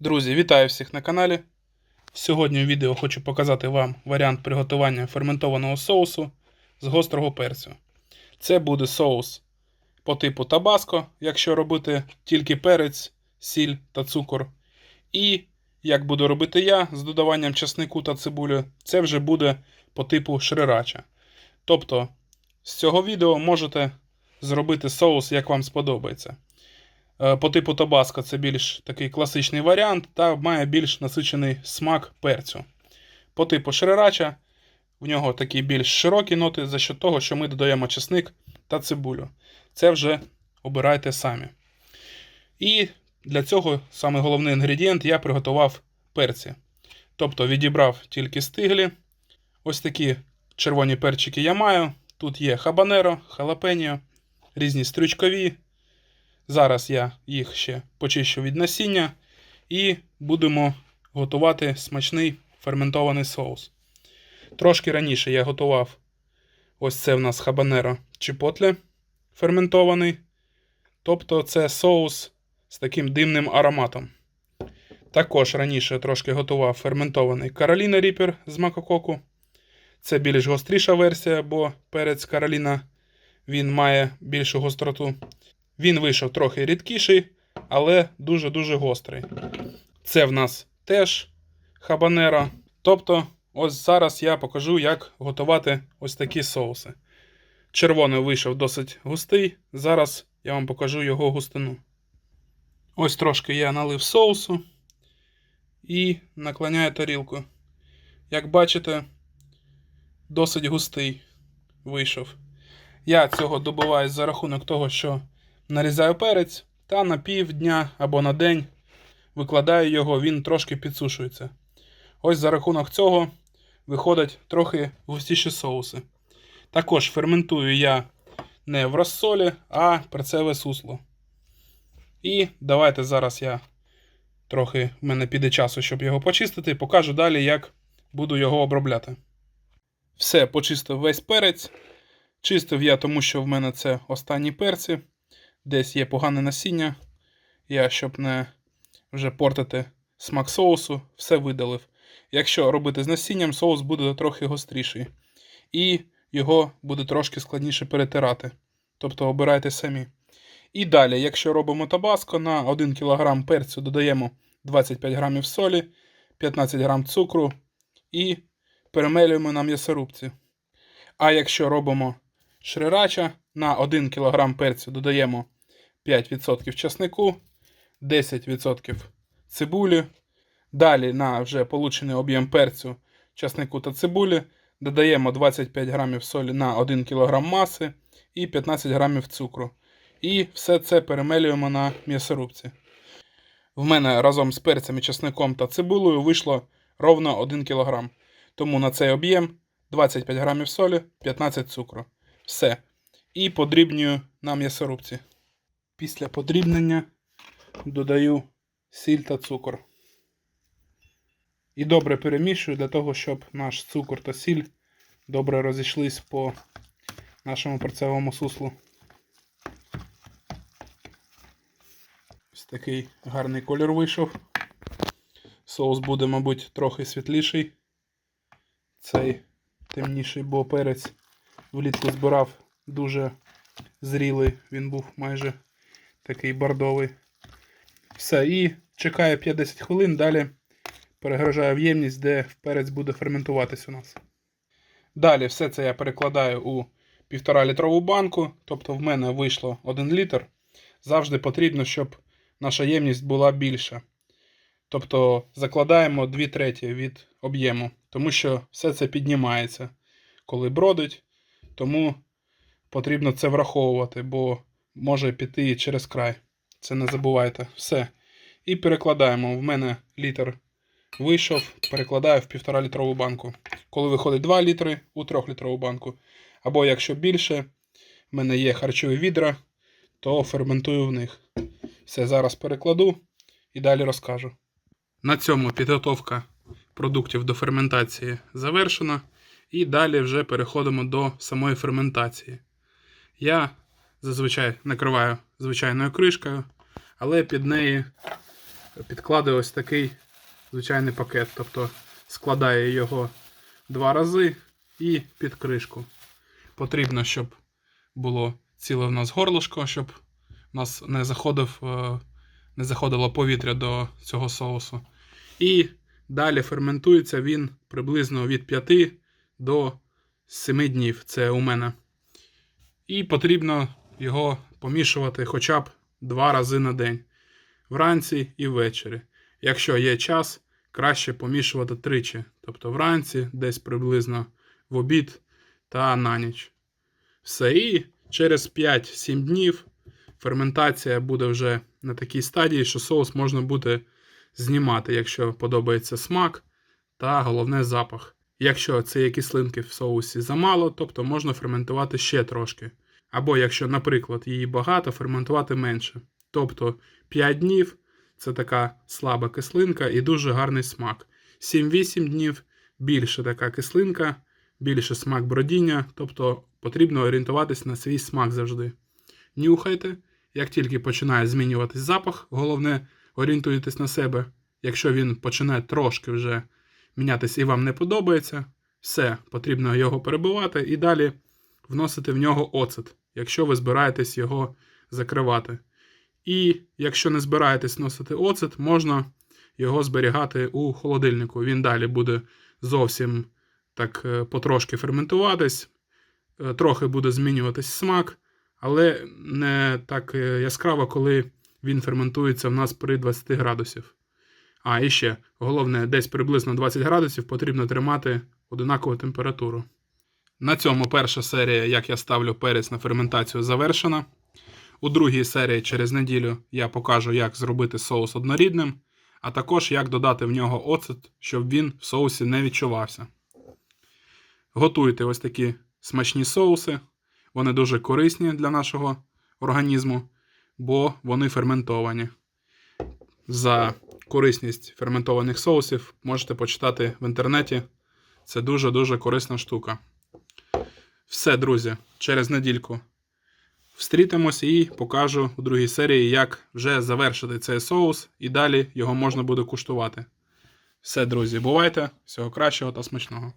Друзі, вітаю всіх на каналі. Сьогодні у відео хочу показати вам варіант приготування ферментованого соусу з гострого перцю. Це буде соус по типу табаско, якщо робити тільки перець, сіль та цукор. І як буду робити я з додаванням часнику та цибулі, це вже буде по типу шрирача. Тобто, з цього відео можете зробити соус, як вам сподобається. Е, По типу табаско це більш такий класичний варіант та має більш насичений смак перцю. По типу шрирача в нього такі більш широкі ноти за счет того, що ми додаємо чесник та цибулю. Це вже обирайте самі. І для цього саме головний інгредієнт я приготував перці. Тобто відібрав тільки стиглі. Ось такі червоні перчики я маю. Тут є хабанеро, халапеньо, різні стрючкові. Зараз я їх ще почищу від насіння і будемо готувати смачний ферментований соус. Трошки раніше я готував ось це в нас хабанеро чіпотле ферментований. Тобто це соус з таким димним ароматом. Також раніше трошки готував ферментований Кароліна Ріпер з макококу. Це більш гостріша версія, бо перець Кароліна він має більшу гостроту. Він вийшов трохи рідкіший, але дуже-дуже гострий. Це в нас теж хабанеро. Тобто, ось зараз я покажу, як готувати ось такі соуси. Червоний вийшов досить густий. Зараз я вам покажу його густину. Ось трошки я налив соусу і наклоняю тарілку. Як бачите, досить густий вийшов. Я цього добуваюсь за рахунок того, що нарізаю перець та на півдня або на день викладаю його, він трошки підсушується. Ось за рахунок цього виходять трохи густіші соуси. Також ферментую я не в розсолі, а перцеве сусло. І давайте зараз я трохи в мене піде часу, щоб його почистити, покажу далі, як буду його обробляти. Все, почистив весь перець. Чистив я, тому що в мене це останні перці. Десь є погане насіння. Я, щоб не вже портити смак соусу, все видалив. Якщо робити з насінням, соус буде трохи гостріший. І його буде трошки складніше перетирати. Тобто обирайте самі. І далі, якщо робимо табаско, на 1 кг перцю додаємо 25 г солі, 15 г цукру і перемелюємо на м'ясорубці. А якщо робимо шрирача, на 1 кг перцю додаємо 5% часнику, 10% цибулі. Далі на вже получений об'єм перцю, часнику та цибулі додаємо 25 г солі на 1 кг маси і 15 г цукру. І все це перемелюємо на м'ясорубці. В мене разом з перцями, часником та цибулею вийшло ровно 1 кг. Тому на цей об'єм 25 г солі, 15 цукру. Все. І подрібнюю на м'ясорубці. Після подрібнення додаю сіль та цукор. І добре перемішую для того, щоб наш цукор та сіль добре розійшлись по нашому перцевому суслу. Ось такий гарний колір вийшов. Соус буде, мабуть, трохи світліший. Цей темніший, бо перець влітку збирав дуже зрілий. Він був майже такий бордовий. Все, і чекаю 50 хвилин, далі перегружаю в ємність, де перець буде ферментуватись у нас. Далі все це я перекладаю у 1,5 літрову банку, тобто в мене вийшло 1 літр. Завжди потрібно, щоб наша ємність була більша. Тобто закладаємо 2 треті від об'єму, тому що все це піднімається, коли бродить. Тому потрібно це враховувати, бо може піти через край. Це не забувайте. Все. І перекладаємо. В мене літр вийшов, перекладаю в 1,5 літрову банку. Коли виходить 2 літри у 3 літрову банку. Або якщо більше, в мене є харчові відра, то ферментую в них. Все, зараз перекладу і далі розкажу. На цьому підготовка продуктів до ферментації завершена. І далі вже переходимо до самої ферментації. Я зазвичай накриваю звичайною кришкою, але під неї підкладе ось такий звичайний пакет. Тобто складає його два рази і під кришку. Потрібно, щоб було ціле в нас горлышко, щоб у нас не заходив, е, не заходило повітря до цього соусу. І далі ферментується він приблизно від 5 до 7 днів. Це у мене. І потрібно його помішувати хоча б два рази на день. Вранці і ввечері. Якщо є час, краще помішувати тричі. Тобто вранці, десь приблизно в обід та на ніч. Все. І через 5-7 днів ферментація буде вже на такій стадії, що соус можна буде знімати, якщо подобається смак та головне запах. Якщо цієї кислинки в соусі замало, тобто можна ферментувати ще трошки. Або якщо, наприклад, її багато, ферментувати менше. Тобто 5 днів це така слаба кислинка і дуже гарний смак. 7-8 днів більше така кислинка, більше смак бродіння, тобто потрібно орієнтуватись на свій смак завжди. Нюхайте, як тільки починає змінюватись запах, головне орієнтуйтесь на себе. Якщо він починає трошки вже мінятися і вам не подобається, все, потрібно його перебивати і далі вносити в нього оцет, якщо ви збираєтесь його закривати. І якщо не збираєтесь носити оцет, можна його зберігати у холодильнику. Він далі буде зовсім так е, потрошки ферментуватись, е, трохи буде змінюватись смак, але не так е, яскраво, коли він ферментується в нас при 20 градусів. А і ще головне, десь приблизно 20 градусів потрібно тримати одинакову температуру. На цьому перша серія, як я ставлю перець на ферментацію, завершена. У другій серії через неділю я покажу, як зробити соус однорідним, а також як додати в нього оцет, щоб він в соусі не відчувався. Готуйте ось такі смачні соуси. Вони дуже корисні для нашого організму, бо вони ферментовані. За корисність ферментованих соусів можете почитати в інтернеті. Це дуже-дуже корисна штука. Все, друзі, через недільку встрітимось і покажу у другій серії, як вже завершити цей соус, і далі його можна буде куштувати. Все, друзі, бувайте! Всього кращого та смачного!